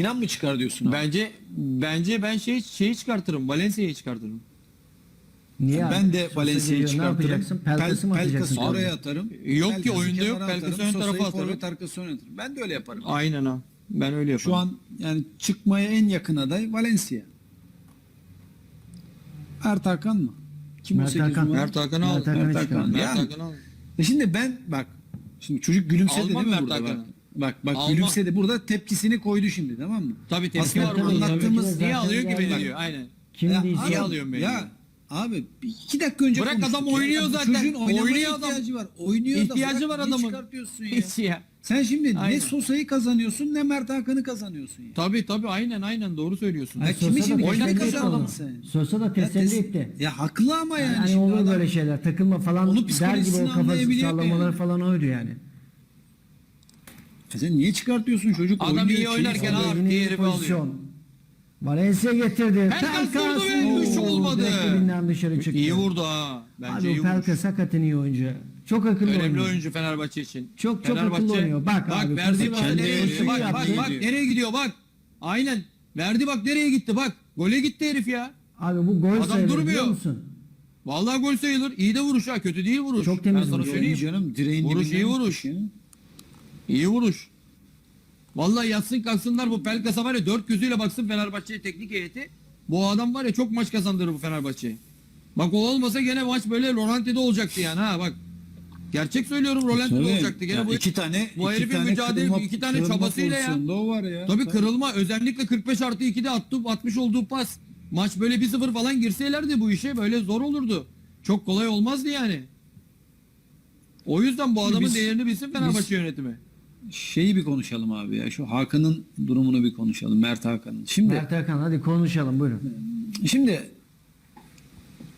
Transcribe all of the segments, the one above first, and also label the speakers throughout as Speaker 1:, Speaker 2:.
Speaker 1: Sinan mı çıkar diyorsun abi?
Speaker 2: Bence bence ben şey şeyi çıkartırım. Valencia'yı çıkartırım.
Speaker 3: Niye abi?
Speaker 1: ben de Valencia'yı çıkartırım.
Speaker 3: Pelkas'ı mı atacaksın?
Speaker 1: Pelkas'ı oraya atarım.
Speaker 2: Yok ki, oyunda yok. Pelkas'ı ön tarafa atarım.
Speaker 1: forvet arkasına oynatırım. Ben de öyle yaparım.
Speaker 2: Aynen ha. Ben öyle yaparım.
Speaker 1: Şu an yani çıkmaya en yakın aday Valencia. Mert Hakan mı? Kim
Speaker 3: Mert
Speaker 1: 8
Speaker 3: Hakan.
Speaker 2: Mert Hakan'ı al.
Speaker 3: Mert Hakan'ı
Speaker 1: Mert.
Speaker 2: Mert al.
Speaker 1: E şimdi ben bak şimdi çocuk gülümsedi değil mi
Speaker 2: Mert
Speaker 1: burada
Speaker 2: Hakan'ı.
Speaker 1: Bak. Bak
Speaker 2: Almam.
Speaker 1: gülümsedi. Burada tepkisini koydu şimdi tamam mı?
Speaker 2: Tabii tepki
Speaker 1: Aslında
Speaker 2: var burada.
Speaker 1: anlattığımız
Speaker 3: Tabii.
Speaker 2: Niye alıyor ki beni diyor. Aynen.
Speaker 3: Kim
Speaker 1: Ya?
Speaker 2: Niye alıyorsun beni
Speaker 1: Ya abi bir iki dakika önce
Speaker 2: Bırak
Speaker 1: konuştuk
Speaker 2: adam
Speaker 1: ya.
Speaker 2: oynuyor
Speaker 1: Bu
Speaker 2: zaten.
Speaker 1: Çocuğun oynamaya
Speaker 2: Oynuyor adam.
Speaker 1: ihtiyacı var. Oynuyor da
Speaker 2: İhtiyacı
Speaker 1: bırak,
Speaker 2: var
Speaker 1: niye
Speaker 2: adamın.
Speaker 1: çıkartıyorsun ya?
Speaker 2: Hiç ya.
Speaker 1: Sen şimdi
Speaker 2: Aynen.
Speaker 1: ne Sosa'yı kazanıyorsun ne Mert Hakan'ı kazanıyorsun ya.
Speaker 2: Tabii tabii aynen aynen doğru söylüyorsun.
Speaker 1: Ay,
Speaker 3: Sosa
Speaker 1: kimi
Speaker 3: da
Speaker 1: şimdi
Speaker 3: teselli
Speaker 1: oynat
Speaker 3: etti
Speaker 1: kazanalım
Speaker 3: onu.
Speaker 1: sen.
Speaker 3: Sosa da
Speaker 1: Ya,
Speaker 3: teselli
Speaker 1: tes-
Speaker 3: etti.
Speaker 1: ya haklı ama yani.
Speaker 3: Yani,
Speaker 1: şimdi
Speaker 3: olur
Speaker 1: adam-
Speaker 3: böyle şeyler. Takılma falan
Speaker 1: Onun
Speaker 3: der gibi
Speaker 1: psikolojisini
Speaker 3: o kafası
Speaker 1: anlayabiliyor
Speaker 3: sallamaları
Speaker 1: yani.
Speaker 3: falan oydu yani.
Speaker 1: E Sen niye çıkartıyorsun çocuk?
Speaker 2: Adam iyi
Speaker 1: şey
Speaker 2: oynarken diğer
Speaker 3: bir
Speaker 2: herifi alıyor.
Speaker 3: Valencia getirdi.
Speaker 2: Pelkas vurdu ve üç
Speaker 3: Oo,
Speaker 2: olmadı.
Speaker 3: direkt dibinden dışarı çıktı.
Speaker 2: İyi vurdu ha. Bence
Speaker 3: Abi
Speaker 2: iyi.
Speaker 3: Pelkas hakikaten iyi oyuncu. Çok akıllı
Speaker 2: Önemli
Speaker 3: oynuyor.
Speaker 2: oyuncu Fenerbahçe için.
Speaker 3: Çok- çok
Speaker 2: Fenerbahçe-
Speaker 3: akıllı oynuyor. Bak abi,
Speaker 2: verdi bak
Speaker 1: kendi
Speaker 2: nereye gidiyor. Bak bak bak nereye gidiyor bak. Aynen. Verdi bak nereye gitti bak. Gole gitti herif ya.
Speaker 3: Abi bu gol
Speaker 2: Adam
Speaker 3: sayılır
Speaker 2: durmuyor.
Speaker 3: biliyor musun?
Speaker 2: Vallahi gol sayılır. İyi de vuruş ha. Kötü değil vuruş.
Speaker 3: Çok temiz
Speaker 2: ben sana
Speaker 3: vuruş.
Speaker 2: söyleyeyim.
Speaker 1: Canım direğin
Speaker 2: Vuruş iyi vuruş.
Speaker 1: ya.
Speaker 2: İyi vuruş. Vallahi yatsın kalksınlar bu Pelkas'a var ya dört gözüyle baksın Fenerbahçe'ye teknik heyeti. Bu adam var ya çok maç kazandırır bu Fenerbahçe'ye. Bak o olmasa gene maç böyle Rolanti'de olacaktı yani ha bak. Gerçek söylüyorum Rolanti'de olacaktı. Gene bu
Speaker 1: iki tane
Speaker 2: bu
Speaker 1: iki
Speaker 2: herifin
Speaker 1: tane
Speaker 2: mücadele-
Speaker 1: kırılma-
Speaker 2: iki tane çabasıyla ya.
Speaker 1: o var ya.
Speaker 2: Tabii kırılma özellikle 45 artı 2'de attı, atmış olduğu pas. Maç böyle 1-0 falan girselerdi bu işe böyle zor olurdu. Çok kolay olmazdı yani. O yüzden bu adamın
Speaker 1: biz-
Speaker 2: değerini bilsin Fenerbahçe yönetimi.
Speaker 1: Şeyi bir konuşalım abi ya. Şu Hakan'ın durumunu bir konuşalım. Mert Hakan'ın. Şimdi
Speaker 3: Mert Hakan hadi konuşalım buyurun.
Speaker 1: şimdi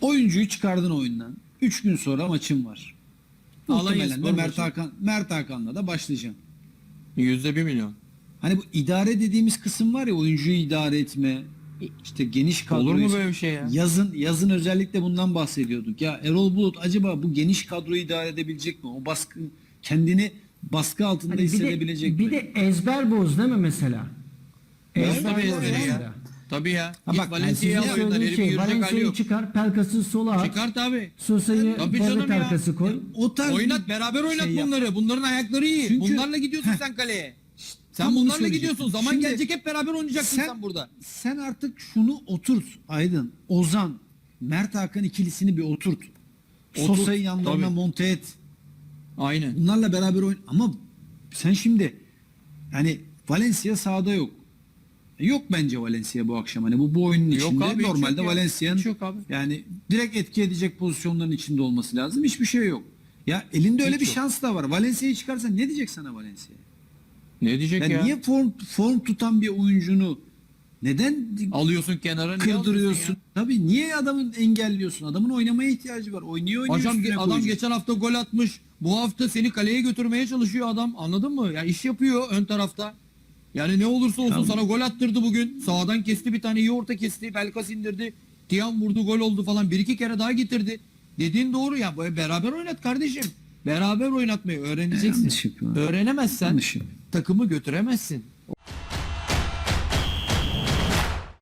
Speaker 1: oyuncuyu çıkardın oyundan. 3 gün sonra maçın var. Muhtemelen de Mert
Speaker 2: maçı.
Speaker 1: Hakan Mert Hakan'la da başlayacağım.
Speaker 2: Yüzde bir milyon.
Speaker 1: Hani bu idare dediğimiz kısım var ya oyuncuyu idare etme, işte geniş kadro.
Speaker 2: Olur mu böyle bir şey ya?
Speaker 1: Yazın yazın özellikle bundan bahsediyorduk. Ya Erol Bulut acaba bu geniş kadroyu idare edebilecek mi? O baskı kendini baskı altında
Speaker 3: Hani bir de,
Speaker 1: hissedebilecek
Speaker 3: bir de ezber boz değil mi mesela?
Speaker 2: Ezber boz
Speaker 3: boz
Speaker 2: ya. Tabii ya.
Speaker 1: Ha bak,
Speaker 3: Yani
Speaker 2: al oyundan
Speaker 3: söylediğiniz
Speaker 2: herifin
Speaker 3: şey Valencia'yı çıkar, Pelkas'ı sola at,
Speaker 2: Çıkart abi.
Speaker 3: Sosa'yı
Speaker 2: ya.
Speaker 3: arkası koy.
Speaker 1: O tarz
Speaker 2: Oynat beraber oynat
Speaker 1: şey yap.
Speaker 2: bunları. Bunların ayakları iyi.
Speaker 1: Çünkü-
Speaker 2: Bunlarla gidiyorsun
Speaker 1: Heh.
Speaker 2: sen kaleye. Sen
Speaker 1: Tam
Speaker 2: bunlarla gidiyorsun. Zaman
Speaker 1: Şimdi-
Speaker 2: gelecek hep beraber oynayacaksın sen,
Speaker 1: Sen-
Speaker 2: burada.
Speaker 1: Sen artık şunu oturt Aydın, Ozan, Mert Hakan ikilisini bir oturt.
Speaker 2: Oturt,
Speaker 1: Sosa'yı yanlarına monte et.
Speaker 2: Aynen.
Speaker 1: Bunlarla beraber oyun. Ama sen şimdi yani Valencia sahada yok. Yok bence Valencia bu akşam. Hani bu bu oyunun
Speaker 2: Yok
Speaker 1: içinde
Speaker 2: abi,
Speaker 1: normalde. Valencia'nın yani direkt etki edecek pozisyonların içinde olması lazım. Hiçbir şey yok. Ya elinde öyle
Speaker 2: Hiç
Speaker 1: bir
Speaker 2: yok.
Speaker 1: şans da var. Valencia'yı çıkarsan ne diyecek sana Valencia?
Speaker 2: Ne diyecek
Speaker 1: Ya,
Speaker 2: ya?
Speaker 1: niye form form tutan bir oyuncunu neden
Speaker 2: Alıyorsun kenara niye
Speaker 1: kırdırıyorsun?
Speaker 2: ya?
Speaker 1: Tabii niye adamın engelliyorsun? Adamın oynamaya ihtiyacı var. Oynuyor oynuyor.
Speaker 2: Hocam adam
Speaker 1: koyacak.
Speaker 2: geçen hafta gol atmış. Bu hafta seni kaleye götürmeye çalışıyor adam. Anladın mı? Ya iş yapıyor ön tarafta. Yani ne olursa olsun
Speaker 1: Tamam.
Speaker 2: sana gol attırdı bugün. Sağdan kesti bir tane iyi orta kesti. Belkas indirdi. Tiyan vurdu gol oldu falan. Bir iki kere daha getirdi. Dediğin doğru ya. Böyle beraber oynat kardeşim. Beraber oynatmayı öğreneceksin. Öğrenemezsen takımı götüremezsin.